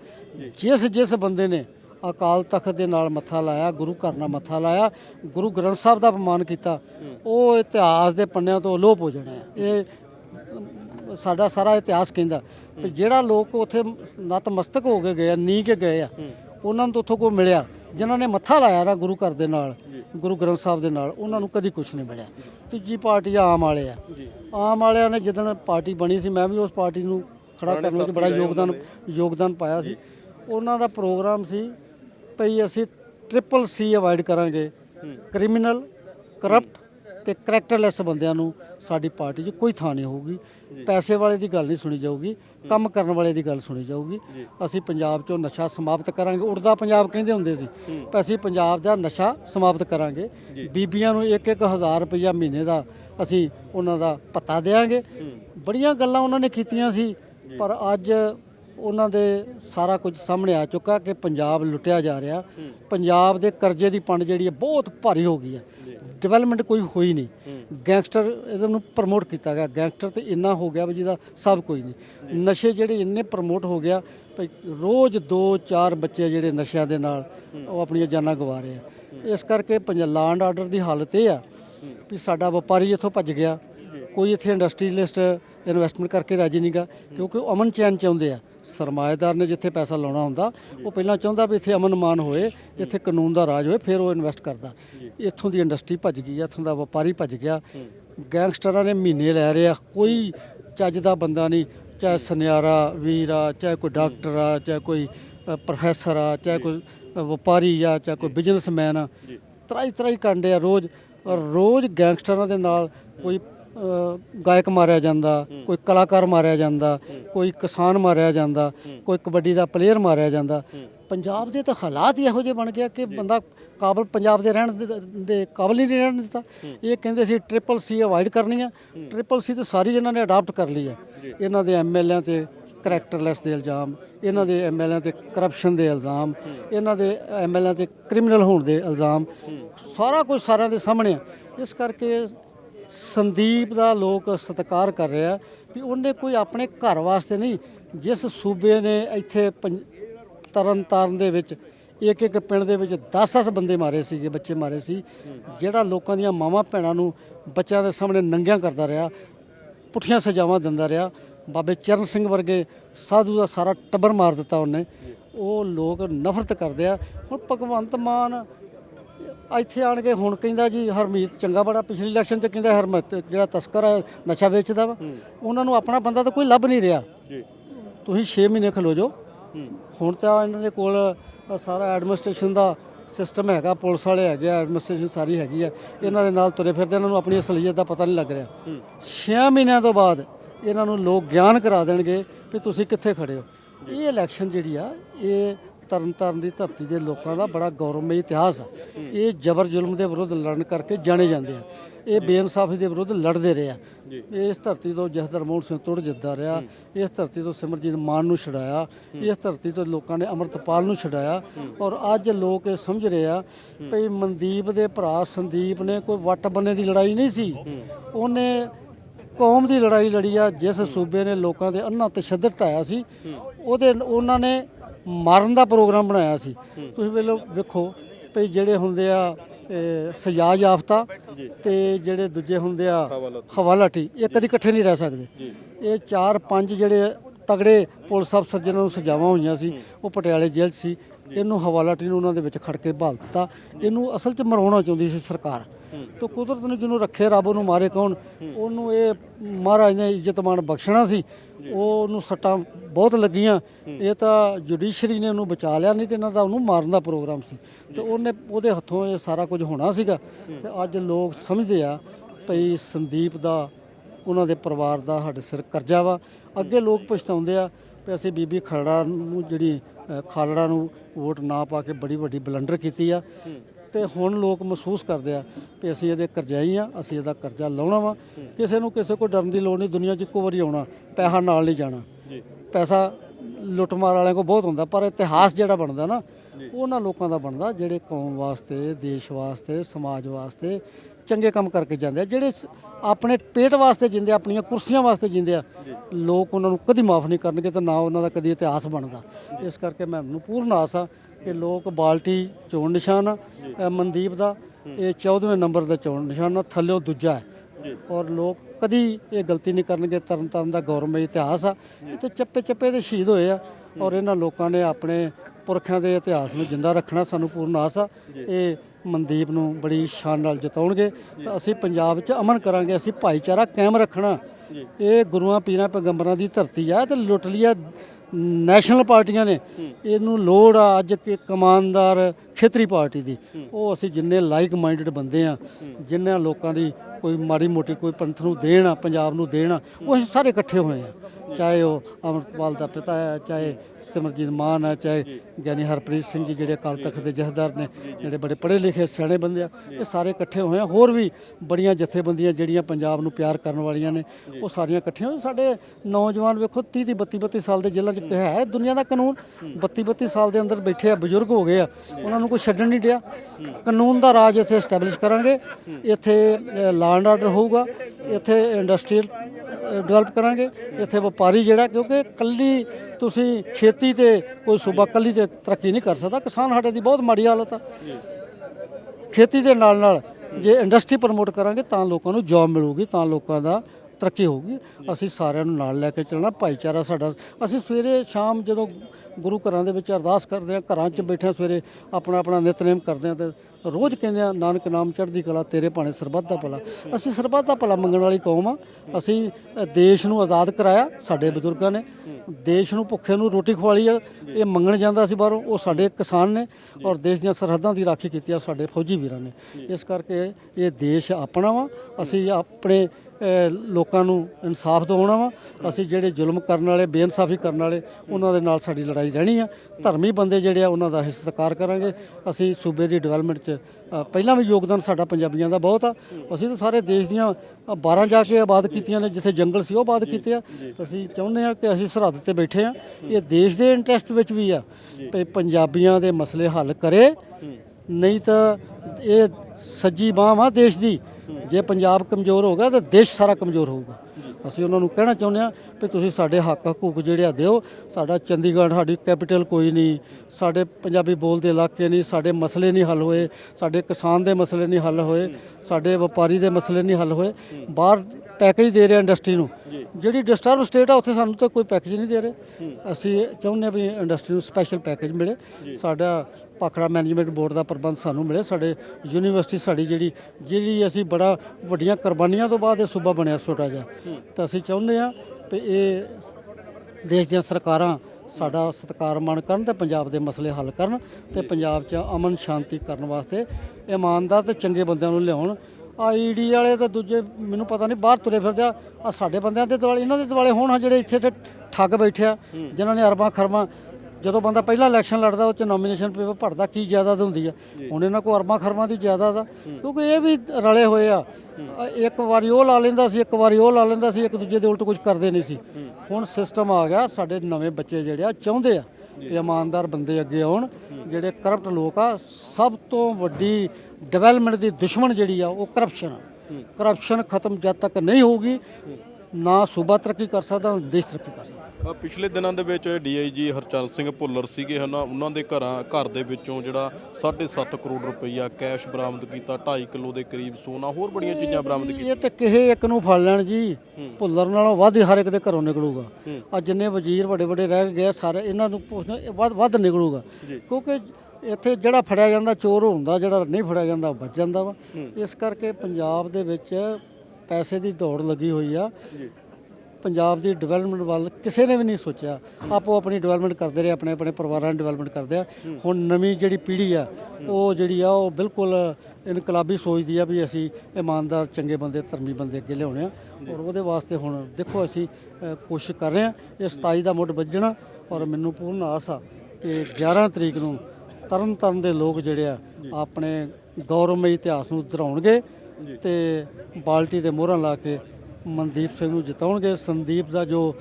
S2: ਜਿਸ ਜਿਸ ਬੰਦੇ ਨੇ ਅਕਾਲ ਤਖਤ ਦੇ ਨਾਲ ਮੱਥਾ ਲਾਇਆ ਗੁਰੂ ਘਰ ਨਾਲ ਮੱਥਾ ਲਾਇਆ ਗੁਰੂ ਗ੍ਰੰਥ ਸਾਹਿਬ ਦਾ ਅਪਮਾਨ ਕੀਤਾ ਉਹ ਇਤਿਹਾਸ ਦੇ ਪੰਨਿਆਂ ਤੋਂ ਅਲੋਪ ਹੋ ਜਾਣਾ ਹੈ। ਇਹ ਸਾਡਾ ਸਾਰਾ ਇਤਿਹਾਸ ਕਹਿੰਦਾ ਕਿ ਜਿਹੜਾ ਲੋਕ ਉੱਥੇ ਨਤਮਸਤਕ ਹੋ ਕੇ ਗਏ ਆ ਨੀ ਕੇ ਗਏ ਆ ਉਹਨਾਂ ਨੂੰ ਤਾਂ ਉੱਥੋਂ ਕੋਈ ਮਿਲਿਆ। ਜਿਨ੍ਹਾਂ ਨੇ ਮੱਥਾ ਲਾਇਆ ਨਾ ਗੁਰੂ ਘਰ ਦੇ ਨਾਲ ਗੁਰੂ ਗ੍ਰੰਥ ਸਾਹਿਬ ਦੇ ਨਾਲ ਉਹਨਾਂ ਨੂੰ ਕਦੀ ਕੁਝ ਨਹੀਂ ਮਿਲਿਆ। ਤੀਜੀ ਪਾਰਟੀ ਆਮ ਵਾਲੇ ਆ। ਆਮ ਵਾਲਿਆਂ ਨੇ ਜਦੋਂ ਪਾਰਟੀ ਬਣੀ ਸੀ ਮੈਂ ਵੀ ਉਸ ਪਾਰਟੀ ਨੂੰ ਖੜਾ ਕਰਨ ਵਿੱਚ ਬੜਾ ਯੋਗਦਾਨ ਯੋਗਦਾਨ ਪਾਇਆ ਸੀ। ਉਹਨਾਂ ਦਾ ਪ੍ਰੋਗਰਾਮ ਸੀ ਭਈ ਅਸੀਂ ਟ੍ਰਿਪਲ ਸੀ ਅਵਾਇਡ ਕਰਾਂਗੇ। ਕ੍ਰਿਮੀਨਲ ਕਰਪਟ ਤੇ ਕਰੈਕਟਰਲੈਸ ਬੰਦਿਆਂ ਨੂੰ ਸਾਡੀ ਪਾਰਟੀ 'ਚ ਕੋਈ ਥਾਂ ਨਹੀਂ ਹੋਊਗੀ। ਪੈਸੇ ਵਾਲੇ ਦੀ ਗੱਲ ਨਹੀਂ ਸੁਣੀ ਜਾਊਗੀ ਕੰਮ ਕਰਨ ਵਾਲੇ ਦੀ ਗੱਲ ਸੁਣੀ ਜਾਊਗੀ। ਅਸੀਂ ਪੰਜਾਬ 'ਚੋਂ ਨਸ਼ਾ ਸਮਾਪਤ ਕਰਾਂਗੇ। ਉੜਦਾ ਪੰਜਾਬ ਕਹਿੰਦੇ ਹੁੰਦੇ ਸੀ ਪਰ ਅਸੀਂ ਪੰਜਾਬ ਦਾ ਨਸ਼ਾ ਸਮਾਪਤ ਕਰਾਂਗੇ। ਬੀਬੀਆਂ ਨੂੰ 1-1 ਹਜ਼ਾਰ ਰੁਪਇਆ ਮਹੀਨੇ ਦਾ ਅਸੀਂ ਉਹਨਾਂ ਦਾ ਪੱਤਾ ਦੇਵਾਂਗੇ ਬੜੀਆਂ ਗੱਲਾਂ ਉਹਨਾਂ ਨੇ ਕੀਤੀਆਂ ਸੀ ਪਰ ਅੱਜ ਉਹਨਾਂ ਦੇ ਸਾਰਾ ਕੁਝ ਸਾਹਮਣੇ ਆ ਚੁੱਕਾ ਕਿ ਪੰਜਾਬ ਲੁੱਟਿਆ ਜਾ ਰਿਹਾ। ਪੰਜਾਬ ਦੇ ਕਰਜ਼ੇ ਦੀ ਪੰਡ ਜਿਹੜੀ ਹੈ ਬਹੁਤ ਭਾਰੀ ਹੋ ਗਈ ਹੈ। ਡਿਵੈਲਪਮੈਂਟ ਕੋਈ ਹੋਈ ਨਹੀਂ। ਗੈਂਗਸਟਰ ਇਹਦੇ ਨੂੰ ਪ੍ਰਮੋਟ ਕੀਤਾ ਗਿਆ। ਗੈਂਗਸਟਰ ਤੇ ਇੰਨਾ ਹੋ ਗਿਆ ਵੀ ਜਿਹਦਾ ਸਭ ਕੋਈ ਨਹੀਂ। ਨਸ਼ੇ ਜਿਹੜੇ ਇੰਨੇ ਪ੍ਰਮੋਟ ਹੋ ਗਿਆ ਭਈ ਰੋਜ਼ 2-4 ਬੱਚੇ ਜਿਹੜੇ ਨਸ਼ਿਆਂ ਦੇ ਨਾਲ ਉਹ ਆਪਣੀਆਂ ਜਾਨਾਂ ਗਵਾ ਰਹੇ ਆ। ਇਸ ਕਰਕੇ ਪੰਜਾਬ ਲਾਂਡ ਆਰਡਰ ਦੀ ਹਾਲਤ ਇਹ ਆ ਵੀ ਸਾਡਾ ਵਪਾਰੀ ਇੱਥੋਂ ਭੱਜ ਗਿਆ। ਕੋਈ ਇੱਥੇ ਇੰਡਸਟਰੀਲਿਸਟ ਇਨਵੈਸਟਮੈਂਟ ਕਰਕੇ ਰਾਜੀ ਨਹੀਂਗਾ ਕਿਉਂਕਿ ਉਹ ਅਮਨ ਚੈਨ ਚਾਹੁੰਦੇ ਆ। ਸਰਮਾਏਦਾਰ ਨੇ ਜਿੱਥੇ ਪੈਸਾ ਲਾਉਣਾ ਹੁੰਦਾ ਉਹ ਪਹਿਲਾਂ ਚਾਹੁੰਦਾ ਵੀ ਇੱਥੇ ਅਮਨ ਮਾਨ ਹੋਏ ਇੱਥੇ ਕਾਨੂੰਨ ਦਾ ਰਾਜ ਹੋਏ ਫਿਰ ਉਹ ਇਨਵੈਸਟ ਕਰਦਾ। ਇੱਥੋਂ ਦੀ ਇੰਡਸਟਰੀ ਭੱਜ ਗਈ ਇੱਥੋਂ ਦਾ ਵਪਾਰੀ ਭੱਜ ਗਿਆ। ਗੈਂਗਸਟਰਾਂ ਨੇ ਮਹੀਨੇ ਲੈ ਰਹੇ ਆ ਕੋਈ ਚੱਜ ਦਾ ਬੰਦਾ ਨਹੀਂ ਚਾਹੇ ਸੁਨਿਆਰਾ ਵੀਰ ਆ ਚਾਹੇ ਕੋਈ ਡਾਕਟਰ ਆ ਚਾਹੇ ਕੋਈ ਪ੍ਰੋਫੈਸਰ ਆ ਚਾਹੇ ਕੋਈ ਵਪਾਰੀ ਆ ਚਾਹੇ ਕੋਈ ਬਿਜ਼ਨਸਮੈਨ ਆ। ਤਰਾਈ ਤਰਾਈ ਕਾਂਡੇ ਆ ਰੋਜ਼ ਔਰ ਰੋਜ਼ ਗੈਂਗਸਟਰਾਂ ਦੇ ਨਾਲ ਕੋਈ ਗਾਇਕ ਮਾਰਿਆ ਜਾਂਦਾ ਕੋਈ ਕਲਾਕਾਰ ਮਾਰਿਆ ਜਾਂਦਾ ਕੋਈ ਕਿਸਾਨ ਮਾਰਿਆ ਜਾਂਦਾ ਕੋਈ ਕਬੱਡੀ ਦਾ ਪਲੇਅਰ ਮਾਰਿਆ ਜਾਂਦਾ। ਪੰਜਾਬ ਦੇ ਤਾਂ ਹਾਲਾਤ ਹੀ ਇਹੋ ਜਿਹੇ ਬਣ ਗਿਆ ਕਿ ਬੰਦਾ ਕਾਬਲ ਪੰਜਾਬ ਦੇ ਰਹਿਣ ਦੇ- ਕਾਬਲ ਹੀ ਨਹੀਂ ਰਹਿਣ ਦਿੱਤਾ। ਇਹ ਕਹਿੰਦੇ ਸੀ ਟ੍ਰਿਪਲ ਸੀ ਅਵਾਇਡ ਕਰਨੀ ਆ। ਟ੍ਰਿਪਲ ਸੀ ਤੇ ਸਾਰੀ ਇਹਨਾਂ ਨੇ ਅਡਾਪਟ ਕਰ ਲਈ ਆ। ਇਹਨਾਂ ਦੇ ਐਮਐਲਏ ਤੇ ਕਰੈਕਟਰਲੈਸ ਦੇ ਇਲਜ਼ਾਮ ਇਹਨਾਂ ਦੇ ਐਮਐਲਏ ਤੇ ਕਰਪਸ਼ਨ ਦੇ ਇਲਜ਼ਾਮ ਇਹਨਾਂ ਦੇ ਐਮਐਲਏ ਤੇ ਕ੍ਰਿਮੀਨਲ ਹੋਣ ਦੇ ਇਲਜ਼ਾਮ। ਸਾਰਾ ਕੁਝ ਸਾਰਿਆਂ ਦੇ ਸਾਹਮਣੇ ਆ। ਇਸ ਕਰਕੇ ਸੰਦੀਪ ਦਾ ਲੋਕ ਸਤਿਕਾਰ ਕਰ ਰਿਹਾ ਵੀ ਉਹਨੇ ਕੋਈ ਆਪਣੇ ਘਰ ਵਾਸਤੇ ਨਹੀਂ, ਜਿਸ ਸੂਬੇ ਨੇ ਇੱਥੇ ਪੰਜ- ਤਰਨ ਤਾਰਨ ਦੇ ਵਿੱਚ ਇੱਕ ਇੱਕ ਪਿੰਡ ਦੇ ਵਿੱਚ 10-10 ਬੰਦੇ ਮਾਰੇ ਸੀਗੇ, ਬੱਚੇ ਮਾਰੇ ਸੀ, ਜਿਹੜਾ ਲੋਕਾਂ ਦੀਆਂ ਮਾਵਾਂ ਭੈਣਾਂ ਨੂੰ ਬੱਚਿਆਂ ਦੇ ਸਾਹਮਣੇ ਨੰਗਿਆਂ ਕਰਦਾ ਰਿਹਾ, ਪੁੱਠੀਆਂ ਸਜ਼ਾਵਾਂ ਦਿੰਦਾ ਰਿਹਾ, ਬਾਬੇ ਚਰਨ ਸਿੰਘ ਵਰਗੇ ਸਾਧੂ ਦਾ ਸਾਰਾ ਟੱਬਰ ਮਾਰ ਦਿੱਤਾ ਉਹਨੇ। ਉਹ ਲੋਕ ਨਫ਼ਰਤ ਕਰਦੇ ਆ। ਹੁਣ ਭਗਵੰਤ ਮਾਨ ਇੱਥੇ ਆਣ ਕੇ ਹੁਣ ਕਹਿੰਦਾ ਜੀ ਹਰਮੀਤ ਚੰਗਾ ਬੜਾ ਪਿਛਲੀ ਇਲੈਕਸ਼ਨ ਤੇ ਕਹਿੰਦਾ ਹਰਮੀਤ ਜਿਹੜਾ ਤਸਕਰ ਹੈ ਨਸ਼ਾ ਵੇਚਦਾ ਵਾ। ਉਹਨਾਂ ਨੂੰ ਆਪਣਾ ਬੰਦਾ ਤਾਂ ਕੋਈ ਲੱਭ ਨਹੀਂ ਰਿਹਾ।
S1: ਜੀ।
S2: ਤੁਸੀਂ 6 ਮਹੀਨੇ ਖਲੋ ਜਾਓ। ਹੁਣ ਤਾਂ ਇਹਨਾਂ ਦੇ ਕੋਲ ਸਾਰਾ ਐਡਮਿਨਿਸਟ੍ਰੇਸ਼ਨ ਦਾ ਸਿਸਟਮ ਹੈਗਾ ਪੁਲਿਸ ਵਾਲੇ ਹੈਗੇ ਆ ਐਡਮਿਨਿਸਟ੍ਰੇਸ਼ਨ ਸਾਰੀ ਹੈਗੀ ਆ। ਇਹਨਾਂ ਦੇ ਨਾਲ ਤੁਰੇ ਫਿਰਦੇ ਇਹਨਾਂ ਨੂੰ ਆਪਣੀ ਅਸਲੀਅਤ ਦਾ ਪਤਾ ਨਹੀਂ ਲੱਗ ਰਿਹਾ। 6 ਮਹੀਨਿਆਂ ਤੋਂ ਬਾਅਦ ਇਹਨਾਂ ਨੂੰ ਲੋਕ ਗਿਆਨ ਕਰਾ ਦੇਣਗੇ ਵੀ ਤੁਸੀਂ ਕਿੱਥੇ ਖੜੇ ਹੋ। ਇਹ ਇਲੈਕਸ਼ਨ ਜਿਹੜੀ ਆ ਇਹ ਤਰਨਤਾਰਨ ਦੀ ਧਰਤੀ ਦੇ ਲੋਕਾਂ ਦਾ ਬੜਾ ਗੌਰਵਮਈ ਇਤਿਹਾਸ ਆ। ਇਹ ਜ਼ਬਰ ਜ਼ੁਲਮ ਦੇ ਵਿਰੁੱਧ ਲੜਨ ਕਰਕੇ ਜਾਣੇ ਜਾਂਦੇ ਆ। ਇਹ ਬੇਇਨਸਾਫੀ ਦੇ ਵਿਰੁੱਧ ਲੜਦੇ ਰਹੇ ਆ। ਇਸ ਧਰਤੀ ਤੋਂ ਜਸਦਰ ਮੋਹਨ ਸਿੰਘ ਤੁਰ ਜਿੱਦਾ ਰਿਹਾ। ਇਸ ਧਰਤੀ ਤੋਂ ਸਿਮਰਜੀਤ ਮਾਨ ਨੂੰ ਛਡਾਇਆ। ਇਸ ਧਰਤੀ ਤੋਂ ਲੋਕਾਂ ਨੇ ਅਮਰਤਪਾਲ ਨੂੰ ਛਡਾਇਆ। ਔਰ ਅੱਜ ਲੋਕ ਇਹ ਸਮਝ ਰਹੇ ਆ ਵੀ ਮਨਦੀਪ ਦੇ ਭਰਾ ਸੰਦੀਪ ਨੇ ਕੋਈ ਵੱਟ ਬੰਨੇ ਦੀ ਲੜਾਈ ਨਹੀਂ ਸੀ। ਉਹਨੇ ਕੌਮ ਦੀ ਲੜਾਈ ਲੜੀ ਆ। ਜਿਸ ਸੂਬੇ ਨੇ ਲੋਕਾਂ ਦੇ ਅੰਨਾ ਤਸ਼ੱਦਦ ਢਾਇਆ ਸੀ। ਉਹਦੇ ਉਹਨਾਂ ਨੇ ਮਾਰਨ ਦਾ ਪ੍ਰੋਗਰਾਮ ਬਣਾਇਆ ਸੀ। ਤੁਸੀਂ ਵੇਲੋ ਵੇਖੋ ਵੀ ਜਿਹੜੇ ਹੁੰਦੇ ਆ ਸਜ਼ਾ ਯਾਫਤਾ ਤੇ ਜਿਹੜੇ ਦੂਜੇ ਹੁੰਦੇ ਆ ਹਵਾਲਾਟੀ ਇਹ ਕਦੀ ਇਕੱਠੇ ਨਹੀਂ ਰਹਿ ਸਕਦੇ। ਇਹ ਚਾਰ ਪੰਜ ਜਿਹੜੇ ਤਗੜੇ ਪੁਲਿਸ ਅਫਸਰ ਜਿਨ੍ਹਾਂ ਨੂੰ ਸਜ਼ਾਵਾਂ ਹੋਈਆਂ ਸੀ ਉਹ ਪਟਿਆਲੇ ਜੇਲ੍ਹ ਸੀ। ਇਹਨੂੰ ਹਵਾਲਾਟੀ ਨੂੰ ਉਹਨਾਂ ਦੇ ਵਿੱਚ ਖੜ ਕੇ ਬਹਾਲ ਦਿੱਤਾ। ਇਹਨੂੰ ਅਸਲ 'ਚ ਮਰਾਉਣਾ ਚਾਹੁੰਦੀ ਸੀ ਸਰਕਾਰ। ਤੋ ਕੁਦਰਤ ਨੇ ਜਿਹਨੂੰ ਰੱਖੇ ਰੱਬ ਨੂੰ ਮਾਰੇ ਕੌਣ? ਉਹਨੂੰ ਇਹ ਮਹਾਰਾਜ ਨੇ ਇੱਜ਼ਤਮਾਨ ਬਖਸ਼ਣਾ ਸੀ। ਉਹ ਉਹਨੂੰ ਸੱਟਾਂ ਬਹੁਤ ਲੱਗੀਆਂ। ਇਹ ਤਾਂ ਜੁਡੀਸ਼ਰੀ ਨੇ ਉਹਨੂੰ ਬਚਾ ਲਿਆ ਨਹੀਂ ਤੇ ਇਹਨਾਂ ਦਾ ਉਹਨੂੰ ਮਾਰਨ ਦਾ ਪ੍ਰੋਗਰਾਮ ਸੀ। ਤੇ ਉਹਨੇ ਉਹਦੇ ਹੱਥੋਂ ਇਹ ਸਾਰਾ ਕੁਝ ਹੋਣਾ ਸੀਗਾ। ਤੇ ਅੱਜ ਲੋਕ ਸਮਝਦੇ ਆ ਭਈ ਸੰਦੀਪ ਦਾ ਉਹਨਾਂ ਦੇ ਪਰਿਵਾਰ ਦਾ ਸਾਡੇ ਸਿਰ ਕਰਜ਼ਾ ਵਾ। ਅੱਗੇ ਲੋਕ ਪਛਤਾਉਂਦੇ ਆ ਵੀ ਅਸੀਂ ਬੀਬੀ ਖਰੜਾ ਨੂੰ ਜਿਹੜੀ ਖਾਲੜਾ ਨੂੰ ਵੋਟ ਨਾ ਪਾ ਕੇ ਬੜੀ ਵੱਡੀ ਬਲੰਡਰ ਕੀਤੀ ਆ। ਤੇ ਹੁਣ ਲੋਕ ਮਹਿਸੂਸ ਕਰਦੇ ਆ ਵੀ ਅਸੀਂ ਇਹਦੇ ਕਰਜ਼ਾਈ ਆ ਅਸੀਂ ਇਹਦਾ ਕਰਜ਼ਾ ਲਾਉਣਾ ਵਾ। ਕਿਸੇ ਨੂੰ ਕਿਸੇ ਕੋ ਡਰਨ ਦੀ ਲੋੜ ਨਹੀਂ ਦੁਨੀਆ 'ਚ ਇੱਕੋ ਵਾਰੀ ਆਉਣਾ ਪੈਸਾ ਨਾਲ ਨਹੀਂ ਜਾਣਾ। ਪੈਸਾ ਲੁੱਟਮਾਰ ਵਾਲਿਆਂ ਕੋ ਬਹੁਤ ਹੁੰਦਾ ਪਰ ਇਤਿਹਾਸ ਜਿਹੜਾ ਬਣਦਾ ਨਾ ਉਹਨਾਂ ਲੋਕਾਂ ਦਾ ਬਣਦਾ ਜਿਹੜੇ ਕੌਮ ਵਾਸਤੇ ਦੇਸ਼ ਵਾਸਤੇ ਸਮਾਜ ਵਾਸਤੇ ਚੰਗੇ ਕੰਮ ਕਰਕੇ ਜਾਂਦੇ ਆ ਜਿਹੜੇ ਆਪਣੇ ਪੇਟ ਵਾਸਤੇ ਜਿੰਦੇ ਆਪਣੀਆਂ ਕੁਰਸੀਆਂ ਵਾਸਤੇ ਜਿੰਦੇ ਆ ਲੋਕ ਉਹਨਾਂ ਨੂੰ ਕਦੀ ਮਾਫ ਨਹੀਂ ਕਰਨਗੇ ਤੇ ਨਾ ਉਹਨਾਂ ਦਾ ਕਦੀ ਇਤਿਹਾਸ ਬਣਦਾ। ਇਸ ਕਰਕੇ ਮੈਨੂੰ ਪੂਰਨ ਆਸ ਆ ਕਿ ਲੋਕ ਬਾਲਟੀ ਚੋਣ ਨਿਸ਼ਾਨ ਅ, ਮਨਦੀਪ ਦਾ ਇਹ 14ਵੇਂ ਨੰਬਰ ਦਾ ਚੋਣ ਨਿਸ਼ਾਨ ਆ ਥੱਲਿਓ ਦੂਜਾ ਹੈ। ਔਰ ਲੋਕ ਕਦੀ ਇਹ ਗਲਤੀ ਨਹੀਂ ਕਰਨਗੇ ਤਰਨ ਤਾਰਨ ਦਾ ਗੌਰਵਮਈ ਇਤਿਹਾਸ ਆ। ਇਹ ਤੇ ਚੱਪੇ ਚੱਪੇ ਦੇ ਸ਼ਹੀਦ ਹੋਏ ਆ ਔਰ ਇਹਨਾਂ ਲੋਕਾਂ ਨੇ ਆਪਣੇ ਪੁਰਖਿਆਂ ਦੇ ਇਤਿਹਾਸ ਨੂੰ ਜਿੰਦਾ ਰੱਖਣਾ ਸਾਨੂੰ ਪੂਰਨ ਆਸ ਆ। ਇਹ ਮਨਦੀਪ ਨੂੰ ਬੜੀ ਸ਼ਾਨ ਨਾਲ ਜਿਤਾਉਣਗੇ। ਤਾਂ ਅਸੀਂ ਪੰਜਾਬ 'ਚ ਅਮਨ ਕਰਾਂਗੇ ਅਸੀਂ ਭਾਈਚਾਰਾ ਕਾਇਮ ਰੱਖਣਾ। ਇਹ ਗੁਰੂਆਂ ਪੀਰਾਂ ਪੈਗੰਬਰਾਂ ਦੀ ਧਰਤੀ ਆ ਤੇ ਲੁੱਟ ਲਿਆ ਨੈਸ਼ਨਲ ਪਾਰਟੀਆਂ ਨੇ। ਇਹਨੂੰ ਲੋੜ ਆ ਅੱਜ ਕਿ ਕਮਾਨਦਾਰ ਖੇਤਰੀ ਪਾਰਟੀ ਦੀ। ਉਹ ਅਸੀਂ ਜਿੰਨੇ ਲਾਈਕ ਮਾਈਂਡਡ ਬੰਦੇ ਆ ਜਿਨ੍ਹਾਂ ਲੋਕਾਂ ਦੀ ਕੋਈ ਮਾੜੀ ਮੋਟੀ ਕੋਈ ਪੰਥ ਨੂੰ ਦੇਣ ਆ ਪੰਜਾਬ ਨੂੰ ਦੇਣ ਆ ਉਹ ਅਸੀਂ ਸਾਰੇ ਇਕੱਠੇ ਹੋਏ ਆ। ਚਾਹੇ ਉਹ ਅਮਰਪਾਲ ਦਾ ਪਿਤਾ ਹੈ, ਚਾਹੇ ਸਿਮਰਜੀਤ ਮਾਨ ਹੈ, ਚਾਹੇ ਗਿਆਨੀ ਹਰਪ੍ਰੀਤ ਸਿੰਘ ਜੀ ਜਿਹੜੇ ਅਕਾਲ ਤਖਤ ਦੇ ਜਥੇਦਾਰ ਨੇ, ਜਿਹੜੇ ਬੜੇ ਪੜ੍ਹੇ ਲਿਖੇ ਸਿਆਣੇ ਬੰਦੇ ਆ, ਇਹ ਸਾਰੇ ਇਕੱਠੇ ਹੋਏ ਆ। ਹੋਰ ਵੀ ਬੜੀਆਂ ਜਥੇਬੰਦੀਆਂ ਜਿਹੜੀਆਂ ਪੰਜਾਬ ਨੂੰ ਪਿਆਰ ਕਰਨ ਵਾਲੀਆਂ ਨੇ, ਉਹ ਸਾਰੀਆਂ ਇਕੱਠੀਆਂ ਹੋਏ ਸਾਡੇ ਨੌਜਵਾਨ ਵੇਖੋ 30 30 32 32 ਸਾਲ ਦੇ ਜੇਲ੍ਹਾਂ 'ਚ ਹੈ ਦੁਨੀਆ ਦਾ ਕਾਨੂੰਨ। 32 32 ਸਾਲ ਦੇ ਅੰਦਰ ਬੈਠੇ ਆ, ਬਜ਼ੁਰਗ ਹੋ ਗਏ ਆ, ਉਹਨਾਂ ਨੂੰ ਕੋਈ ਛੱਡਣ ਨਹੀਂ ਡਿਆ। ਕਾਨੂੰਨ ਦਾ ਰਾਜ ਇੱਥੇ ਸਟੈਬਲਿਸ਼ ਕਰਾਂਗੇ, ਇੱਥੇ ਲਾਅ ਐਂਡ ਆਰਡਰ ਹੋਊਗਾ, ਇੱਥੇ ਇੰਡਸਟਰੀਅਲ ਡਿਵੈਲਪ ਕਰਾਂਗੇ, ਇੱਥੇ ਵਪਾਰੀ ਜਿਹੜਾ, ਕਿਉਂਕਿ ਕੱਲੀ ਤੁਸੀਂ ਖੇਤੀ ਤੇ ਕੋਈ ਸੂਬਾ ਕੱਲੀ ਤੇ ਤਰੱਕੀ ਨਹੀਂ ਕਰ ਸਕਦਾ। ਕਿਸਾਨ ਸਾਡੇ ਦੀ ਬਹੁਤ ਮਾੜੀ ਹਾਲਤ ਆ। ਖੇਤੀ ਦੇ ਨਾਲ ਨਾਲ ਜੇ ਇੰਡਸਟਰੀ ਪ੍ਰਮੋਟ ਕਰਾਂਗੇ ਤਾਂ ਲੋਕਾਂ ਨੂੰ ਜੌਬ ਮਿਲੂਗੀ, ਤਾਂ ਲੋਕਾਂ ਦਾ ਤਰੱਕੀ ਹੋਊਗੀ। ਅਸੀਂ ਸਾਰਿਆਂ ਨੂੰ ਨਾਲ ਲੈ ਕੇ ਚੱਲਣਾ। ਭਾਈਚਾਰਾ ਸਾਡਾ, ਅਸੀਂ ਸਵੇਰੇ ਸ਼ਾਮ ਜਦੋਂ ਗੁਰੂ ਘਰਾਂ ਦੇ ਵਿੱਚ ਅਰਦਾਸ ਕਰਦੇ ਆ ਘਰਾਂ 'ਚ ਬੈਠੇ ਸਵੇਰੇ ਆਪਣਾ ਆਪਣਾ ਨਿਤਨੇਮ ਕਰਦੇ ਆ ਤੇ ਰੋਜ਼ ਕਹਿੰਦੇ ਆ, ਨਾਨਕ ਨਾਮ ਚੜ੍ਹਦੀ ਕਲਾ, ਤੇਰੇ ਭਾਣੇ ਸਰਬੱਤ ਦਾ ਭਲਾ। ਅਸੀਂ ਸਰਬੱਤ ਦਾ ਭਲਾ ਮੰਗਣ ਵਾਲੀ ਕੌਮ ਆ। ਅਸੀਂ ਦੇਸ਼ ਨੂੰ ਆਜ਼ਾਦ ਕਰਾਇਆ, ਸਾਡੇ ਬਜ਼ੁਰਗਾਂ ਨੇ। ਦੇਸ਼ ਨੂੰ ਭੁੱਖੇ ਨੂੰ ਰੋਟੀ ਖਵਾਲੀ ਆ। ਇਹ ਮੰਗਣ ਜਾਂਦਾ ਸੀ ਬਾਹਰੋਂ, ਉਹ ਸਾਡੇ ਕਿਸਾਨ ਨੇ ਔਰ ਦੇਸ਼ ਦੀਆਂ ਸਰਹੱਦਾਂ ਦੀ ਰਾਖੀ ਕੀਤੀ ਆ ਸਾਡੇ ਫੌਜੀ ਵੀਰਾਂ ਨੇ। ਇਸ ਕਰਕੇ ਇਹ ਦੇਸ਼ ਆਪਣਾ ਵਾ। ਅਸੀਂ ਆਪਣੇ ਲੋਕਾਂ ਨੂੰ ਇਨਸਾਫ ਦਿਵਾਉਣਾ ਵਾ। ਅਸੀਂ ਜਿਹੜੇ ਜ਼ੁਲਮ ਕਰਨ ਵਾਲੇ ਬੇਇਨਸਾਫੀ ਕਰਨ ਵਾਲੇ ਉਹਨਾਂ ਦੇ ਨਾਲ ਸਾਡੀ ਲੜਾਈ ਰਹਿਣੀ ਆ। ਧਰਮੀ ਬੰਦੇ ਜਿਹੜੇ ਆ ਉਹਨਾਂ ਦਾ ਸਤਿਕਾਰ ਕਰਾਂਗੇ। ਅਸੀਂ ਸੂਬੇ ਦੀ ਡਿਵੈਲਪਮੈਂਟ 'ਚ ਪਹਿਲਾਂ ਵੀ ਯੋਗਦਾਨ ਸਾਡਾ ਪੰਜਾਬੀਆਂ ਦਾ ਬਹੁਤ ਆ। ਅਸੀਂ ਤਾਂ ਸਾਰੇ ਦੇਸ਼ ਦੀਆਂ ਅ, 12 ਜਾ ਕੇ ਆਬਾਦ ਕੀਤੀਆਂ ਨੇ ਜਿੱਥੇ ਜੰਗਲ ਸੀ ਉਹ ਆਬਾਦ ਕੀਤੇ ਆ। ਤਾਂ ਅਸੀਂ ਚਾਹੁੰਦੇ ਆ ਕਿ ਅਸੀਂ ਸਰਹੱਦ ਤੇ ਬੈਠੇ ਆ। ਇਹ ਦੇਸ਼ ਦੇ ਇੰਟਰਸਟ ਵਿੱਚ ਵੀ ਆ ਵੀ ਪੰਜਾਬੀਆਂ ਦੇ ਮਸਲੇ ਹੱਲ ਕਰੇ। ਨਹੀਂ ਤਾਂ ਇਹ ਸੱਜੀ ਬਾਂਹ ਆ ਦੇਸ਼ ਦੀ। ਜੇ ਪੰਜਾਬ ਕਮਜ਼ੋਰ ਹੋ ਗਿਆ ਤਾਂ ਦੇਸ਼ ਸਾਰਾ ਕਮਜ਼ੋਰ ਹੋਊਗਾ। ਅਸੀਂ ਉਹਨਾਂ ਨੂੰ ਕਹਿਣਾ ਚਾਹੁੰਦੇ ਆ ਵੀ ਤੁਸੀਂ ਸਾਡੇ ਹੱਕ ਹਕੂਕ ਜਿਹੜੇ ਆ ਦਿਓ। ਸਾਡਾ ਚੰਡੀਗੜ੍ਹ ਸਾਡੀ ਕੈਪੀਟਲ ਕੋਈ ਨਹੀਂ ਸਾਡੇ ਪੰਜਾਬੀ ਬੋਲਦੇ ਇਲਾਕੇ ਨਹੀਂ ਸਾਡੇ ਮਸਲੇ ਨਹੀਂ ਹੱਲ ਹੋਏ ਸਾਡੇ ਕਿਸਾਨ ਦੇ ਮਸਲੇ ਨਹੀਂ ਹੱਲ ਹੋਏ ਸਾਡੇ ਵਪਾਰੀ ਦੇ ਮਸਲੇ ਨਹੀਂ ਹੱਲ ਹੋਏ। ਬਾਹਰ ਪੈਕੇਜ ਦੇ ਰਹੇ ਇੰਡਸਟਰੀ ਨੂੰ। ਜਿਹੜੀ ਡਿਸਟਰਬ ਸਟੇਟ ਆ ਉੱਥੇ ਸਾਨੂੰ ਤਾਂ ਕੋਈ ਪੈਕੇਜ ਨਹੀਂ ਦੇ ਰਹੇ। ਅਸੀਂ ਚਾਹੁੰਦੇ ਆ ਵੀ ਇੰਡਸਟਰੀ ਨੂੰ ਸਪੈਸ਼ਲ ਪੈਕੇਜ ਮਿਲੇ। ਸਾਡਾ ਭਾਖੜਾ ਮੈਨੇਜਮੈਂਟ ਬੋਰਡ ਦਾ ਪ੍ਰਬੰਧ ਸਾਨੂੰ ਮਿਲੇ ਸਾਡੇ ਯੂਨੀਵਰਸਿਟੀ ਸਾਡੀ ਜਿਹੜੀ ਜਿਹੜੀ ਅਸੀਂ ਬੜਾ ਵੱਡੀਆਂ ਕੁਰਬਾਨੀਆਂ ਤੋਂ ਬਾਅਦ ਇਹ ਸੂਬਾ ਬਣਿਆ ਛੋਟਾ ਜਿਹਾ। ਤਾਂ ਅਸੀਂ ਚਾਹੁੰਦੇ ਆ ਕਿ ਇਹ ਦੇਸ਼ ਦੀਆਂ ਸਰਕਾਰਾਂ ਸਾਡਾ ਸਤਿਕਾਰ ਮਾਣ ਕਰਨ ਤੇ ਪੰਜਾਬ ਦੇ ਮਸਲੇ ਹੱਲ ਕਰਨ ਤੇ ਪੰਜਾਬ 'ਚ ਅਮਨ ਸ਼ਾਂਤੀ ਕਰਨ ਵਾਸਤੇ ਇਮਾਨਦਾਰ ਤੇ ਚੰਗੇ ਬੰਦਿਆਂ ਨੂੰ ਲਿਆਉਣ। ਆਈਡੀ ਵਾਲੇ ਤੇ ਦੂਜੇ ਮੈਨੂੰ ਪਤਾ ਨਹੀਂ ਬਾਹਰ ਤੁਰੇ ਫਿਰਦੇ ਆ। ਸਾਡੇ ਬੰਦਿਆਂ ਦੇ ਦਿਵਾਲੇ ਇਹਨਾਂ ਦੇ ਦਿਵਾਲੇ ਹੋਣ ਜਿਹੜੇ ਇੱਥੇ ਤੇ ਠੱਗ ਬੈਠੇ ਆ ਜਿਨ੍ਹਾਂ ਨੇ ਅਰਬਾਂ ਖਰਮਾਂ ਜਦੋਂ ਬੰਦਾ ਪਹਿਲਾ ਇਲੈਕਸ਼ਨ ਲੜਦਾ ਉਹ ਚ ਨੋਮੀਨੇਸ਼ਨ ਪੇਪਰ ਭਰਦਾ ਕੀ ਜਾਇਦਾਦ ਹੁੰਦੀ ਆ। ਹੁਣ ਇਹਨਾਂ ਕੋਲ ਅਰਬਾਂ ਖਰਮਾਂ ਦੀ ਜਾਇਦਾਦ ਆ। ਕਿਉਂਕਿ ਇਹ ਵੀ ਰਲੇ ਹੋਏ ਆ। ਇੱਕ ਵਾਰੀ ਉਹ ਲਾ ਲੈਂਦਾ ਸੀ ਇੱਕ ਵਾਰੀ ਉਹ ਲਾ ਲੈਂਦਾ ਸੀ ਇੱਕ ਦੂਜੇ ਦੇ ਉਲਟ ਕੁਝ ਕਰਦੇ ਨਹੀਂ ਸੀ। ਹੁਣ ਸਿਸਟਮ ਆ ਗਿਆ ਸਾਡੇ ਨਵੇਂ ਬੱਚੇ ਜਿਹੜੇ ਆ ਚਾਹੁੰਦੇ ਆ ਕਿ ਇਮਾਨਦਾਰ ਬੰਦੇ ਅੱਗੇ ਆਉਣ ਜਿਹੜੇ ਕਰਪਟ ਲੋਕ ਆ ਸਭ ਤੋਂ ਵੱਡੀ ਡਿਵੈਲਪਮੈਂਟ ਦੀ ਦੁਸ਼ਮਣ ਜਿਹੜੀ ਆ ਉਹ ਕਰਪਸ਼ਨ ਆ। ਕਰਪਸ਼ਨ ਖਤਮ ਜਦ ਤੱਕ ਨਹੀਂ ਹੋਊਗੀ ਨਾ ਸੂਬਾ ਤਰੱਕੀ ਕਰ ਸਕਦਾ ਨਾ ਦੇਸ਼ ਤਰੱਕੀ ਕਰ ਸਕਦਾ।
S1: ਅ, ਪਿਛਲੇ ਦਿਨਾਂ ਦੇ ਵਿੱਚ ਡੀਆਈਜੀ ਹਰਚਰਨ ਸਿੰਘ ਭੁੱਲਰ ਸੀਗੇ ਹਨਾ ਉਹਨਾਂ ਦੇ ਘਰਾਂ ਘਰ ਦੇ ਵਿੱਚੋਂ ਜਿਹੜਾ 7.5 ਕਰੋੜ ਰੁਪਈਆ ਕੈਸ਼ ਬਰਾਮਦ ਕੀਤਾ 2.5 ਕਿਲੋ ਦੇ ਕਰੀਬ ਸੋਨਾ ਹੋਰ ਬੜੀਆਂ ਚੀਜ਼ਾਂ ਬਰਾਮਦ ਕੀਤੀਆਂ।
S2: ਇਹ ਤੇ ਕਿਸੇ ਇੱਕ ਨੂੰ ਫੜ ਲੈਣ ਜੀ ਭੁੱਲਰ ਨਾਲੋਂ ਵੱਧ ਹਰ ਇੱਕ ਦੇ ਘਰੋਂ ਨਿਕਲੂਗਾ। ਆ ਜਿੰਨੇ ਵਜ਼ੀਰ ਵੱਡੇ ਵੱਡੇ ਰਹਿ ਗਏ ਸਾਰੇ ਇਹਨਾਂ ਨੂੰ ਪੁੱਛਣਾ ਇਹ ਵੱਧ ਵੱਧ ਨਿਕਲੂਗਾ। ਕਿਉਂਕਿ ਇੱਥੇ ਜਿਹੜਾ ਫੜਿਆ ਜਾਂਦਾ ਚੋਰ ਹੁੰਦਾ ਜਿਹੜਾ ਨਹੀਂ ਫੜਿਆ ਜਾਂਦਾ ਉਹ ਬਚ ਜਾਂਦਾ ਵਾ। ਇਸ ਕਰਕੇ ਪੰਜਾਬ ਦੇ ਵਿੱਚ ਪੈਸੇ ਦੀ ਦੌੜ ਲੱਗੀ ਹੋਈ ਆ। ਪੰਜਾਬ ਦੀ ਡਿਵੈਲਪਮੈਂਟ ਵੱਲ ਕਿਸੇ ਨੇ ਵੀ ਨਹੀਂ ਸੋਚਿਆ। ਆਪੋ ਆਪਣੀ ਡਿਵੈਲਪਮੈਂਟ ਕਰਦੇ ਰਹੇ, ਆਪਣੇ ਆਪਣੇ ਪਰਿਵਾਰਾਂ ਦੀ ਡਿਵੈਲਪਮੈਂਟ ਕਰਦੇ ਆ। ਹੁਣ ਨਵੀਂ ਜਿਹੜੀ ਪੀੜ੍ਹੀ ਆ, ਉਹ ਜਿਹੜੀ ਆ, ਉਹ ਬਿਲਕੁਲ ਇਨਕਲਾਬੀ ਸੋਚਦੀ ਆ ਵੀ ਅਸੀਂ ਇਮਾਨਦਾਰ, ਚੰਗੇ ਬੰਦੇ, ਧਰਮੀ ਬੰਦੇ ਅੱਗੇ ਲਿਆਉਣੇ ਆ। ਔਰ ਉਹਦੇ ਵਾਸਤੇ ਹੁਣ ਦੇਖੋ ਅਸੀਂ ਕੋਸ਼ਿਸ਼ ਕਰ ਰਹੇ ਆ। ਇਹ 27 ਦਾ ਮੁੱਢ ਵੱਜਣਾ ਔਰ ਮੈਨੂੰ ਪੂਰਨ ਆਸ ਆ ਕਿ 11 ਤਰੀਕ ਨੂੰ ਤਰਨ ਤਾਰਨ ਦੇ ਲੋਕ ਜਿਹੜੇ ਆ, ਆਪਣੇ ਗੌਰਵਮਈ ਇਤਿਹਾਸ ਨੂੰ ਦੁਹਰਾਉਣਗੇ। ਤੇ ਬਾਲਟੀ ਦੇ ਮੋਹਰਾਂ ਲਾ ਕੇ ਮਨਦੀਪ ਸਿੰਘ ਨੂੰ ਜਿਤਾਉਣਗੇ। ਸੰਦੀਪ ਦਾ ਜੋ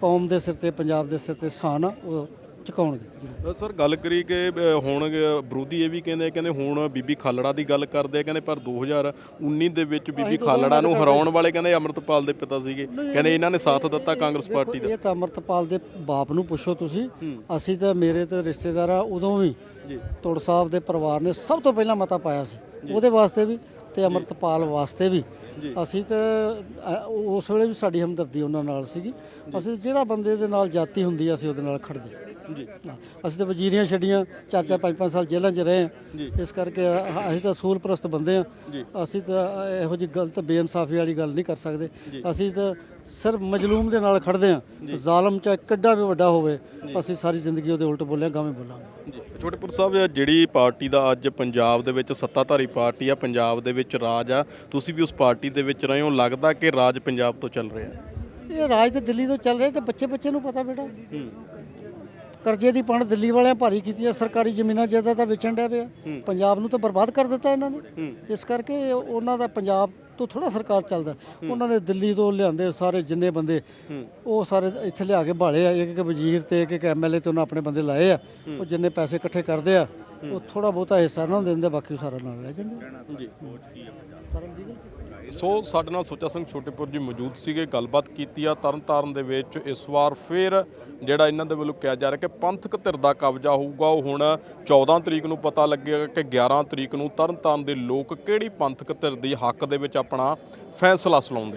S2: ਕੌਮ ਦੇ ਸਿਰ ਤੇ ਪੰਜਾਬ ਦੇ ਸਿਰ ਤੇ ਸਾਨ ਆ ਉਹ ਚੁਕਾਉਣਗੇ
S1: ਸਰ ਗੱਲ ਕਰੀ ਕਿ ਹੁਣ ਵਿਰੋਧੀ ਇਹ ਵੀ ਕਹਿੰਦੇ ਕਹਿੰਦੇ ਹੁਣ ਬੀਬੀ ਖਾਲੜਾ ਦੀ ਗੱਲ ਕਰਦੇ ਆ ਕਹਿੰਦੇ ਪਰ 2019 ਦੇ ਵਿੱਚ ਬੀਬੀ ਖਾਲੜਾ ਨੂੰ ਹਰਾਉਣ ਵਾਲੇ ਕਹਿੰਦੇ ਅੰਮ੍ਰਿਤਪਾਲ ਦੇ ਪਿਤਾ ਸੀਗੇ। ਕਹਿੰਦੇ ਇਹਨਾਂ ਨੇ ਸਾਥ ਦਿੱਤਾ ਕਾਂਗਰਸ ਪਾਰਟੀ ਦਾ।
S2: ਇਹ ਤਾਂ ਅਮਰਤਪਾਲ ਦੇ ਬਾਪ ਨੂੰ ਪੁੱਛੋ ਤੁਸੀਂ। ਅਸੀਂ ਤਾਂ ਮੇਰੇ ਤੇ ਰਿਸ਼ਤੇਦਾਰ ਆ ਉਦੋਂ ਵੀ
S1: ਜੀ।
S2: ਤੋੜ ਸਾਹਿਬ ਦੇ ਪਰਿਵਾਰ ਨੇ ਸਭ ਤੋਂ ਪਹਿਲਾਂ ਮਤਾ ਪਾਇਆ ਸੀ। ਉਹਦੇ ਵਾਸਤੇ ਵੀ ਤੇ ਅਮਰਤਪਾਲ ਵਾਸਤੇ ਵੀ। ਅਸੀਂ ਤਾਂ ਅ, ਉਸ ਵੇਲੇ ਵੀ ਸਾਡੀ ਹਮਦਰਦੀ ਉਹਨਾਂ ਨਾਲ ਸੀਗੀ। ਅਸੀਂ ਜਿਹੜਾ ਬੰਦੇ ਦੇ ਨਾਲ ਜਾਤੀ ਹੁੰਦੀ ਆ ਅਸੀਂ ਉਹਦੇ ਨਾਲ ਖੜਦੇ
S1: ਜੀ।
S2: ਹਾਂ, ਅਸੀਂ ਤਾਂ ਵਜ਼ੀਰੀਆਂ ਛੱਡੀਆਂ ਚਾਰ ਚਾਰ ਪੰਜ ਪੰਜ ਸਾਲ ਜੇਲ੍ਹਾਂ 'ਚ ਰਹੇ ਹਾਂ। ਇਸ ਕਰਕੇ ਅ- ਅਸੀਂ ਤਾਂ ਅਸੂਲ ਪ੍ਰਸਤ ਬੰਦੇ ਆ ਅਸੀਂ ਤਾਂ ਇਹੋ ਜਿਹੀ ਗਲਤ ਬੇਇਨਸਾਫੀ ਵਾਲੀ ਗੱਲ ਨਹੀਂ ਕਰ ਸਕਦੇ। ਅਸੀਂ ਤਾਂ ਸਿਰਫ ਮਜਲੂਮ ਦੇ ਨਾਲ ਖੜਦੇ ਆ ਜ਼ਾਲਮ ਚਾਹੇ ਕਿੱਡਾ ਵੀ ਵੱਡਾ ਹੋਵੇ ਅਸੀਂ ਸਾਰੀ ਜ਼ਿੰਦਗੀ ਉਹਦੇ ਉਲਟ ਬੋਲਿਆ ਗਾਵੇਂ ਬੋਲਾਂਗੇ।
S1: ਜੀ। ਛੋਟੇਪੁਰ ਸਾਹਿਬ ਜਿਹੜੀ ਪਾਰਟੀ ਦਾ ਅੱਜ ਪੰਜਾਬ ਦੇ ਵਿੱਚ ਸੱਤਾਧਾਰੀ ਪਾਰਟੀ ਆ ਪੰਜਾਬ ਦੇ ਵਿੱਚ ਰਾਜ ਆ ਤੁਸੀਂ ਵੀ ਉਸ ਪਾਰਟੀ ਦੇ ਵਿੱਚ ਰਹੇ ਹੋ ਲੱਗਦਾ ਕਿ ਰਾਜ ਪੰਜਾਬ ਤੋਂ ਚੱਲ ਰਿਹਾ
S2: ਇਹ ਰਾਜ ਤੇ ਦਿੱਲੀ ਤੋਂ ਚੱਲ ਰਿਹਾ ਤੇ ਬੱਚੇ ਬੱਚੇ ਨੂੰ ਪਤਾ ਬੇਟਾ। ਕਰਜ਼ੇ ਦੀ ਪਣ ਦਿੱਲੀ ਵਾਲਿਆਂ ਭਾਰੀ ਕੀਤੀ ਹੈ ਸਰਕਾਰੀ ਜ਼ਮੀਨਾਂ ਜਾਇਦਾਦਾਂ ਵੇਚਣ ਡਿਆ ਪਿਆ। ਪੰਜਾਬ ਨੂੰ ਤਾਂ ਬਰਬਾਦ ਕਰ ਦਿੱਤਾ ਇਹਨਾਂ ਨੇ। ਇਸ ਕਰਕੇ ਉਹਨਾਂ ਦਾ ਪੰਜਾਬ ਤੋਂ ਥੋੜਾ ਸਰਕਾਰ ਚੱਲਦਾ। ਉਹਨਾਂ ਨੇ ਦਿੱਲੀ ਤੋਂ ਲਿਆਂਦੇ ਸਾਰੇ ਜਿੰਨੇ ਬੰਦੇ ਉਹ ਸਾਰੇ ਇੱਥੇ ਲਿਆ ਕੇ ਭਾਲੇ ਆ। ਇੱਕ ਇੱਕ ਵਜ਼ੀਰ ਤੇ ਇੱਕ ਇੱਕ ਐਮਐਲਏ ਤੇ ਉਹਨਾਂ ਆਪਣੇ ਬੰਦੇ ਲਾਏ ਆ। ਉਹ ਜਿੰਨੇ ਪੈਸੇ ਇਕੱਠੇ ਕਰਦੇ ਆ ਉਹ ਥੋੜਾ ਬਹੁਤਾ ਹਿੱਸਾ ਨੂੰ ਦਿੰਦੇ ਬਾਕੀ ਸਾਰਾ ਨਾਲ ਰਹਿ ਜਾਂਦੇ
S1: ਜੀ। ਸੋ ਸਾਡੇ ਨਾਲ ਸੁੱਚਾ ਸਿੰਘ ਛੋਟੇਪੁਰ ਜੀ ਮੌਜੂਦ ਸੀਗੇ, ਗੱਲਬਾਤ ਕੀਤੀ ਆ। ਤਰਨਤਾਰਨ ਦੇ ਵਿੱਚ ਇਸ ਵਾਰ ਫੇਰ ਜਿਹੜਾ ਇਹਨਾਂ ਦੇ ਵੱਲੋਂ ਕਿਹਾ ਜਾ ਰਿਹਾ ਕਿ ਪੰਥਕ ਧਿਰ ਦਾ ਕਬਜ਼ਾ ਹੋਊਗਾ। ਉਹ ਹੁਣ 14 ਤਰੀਕ ਨੂੰ ਪਤਾ ਲੱਗੇਗਾ ਕਿ 11 ਤਰੀਕ ਨੂੰ ਤਰਨਤਾਰਨ ਦੇ ਲੋਕ ਕਿਹੜੀ ਪੰਥਕ ਧਿਰ ਦੀ ਹੱਕ ਦੇ ਵਿੱਚ ਆਪਣਾ ਫੈਸਲਾ ਸੁਣਾਉਂਦੇ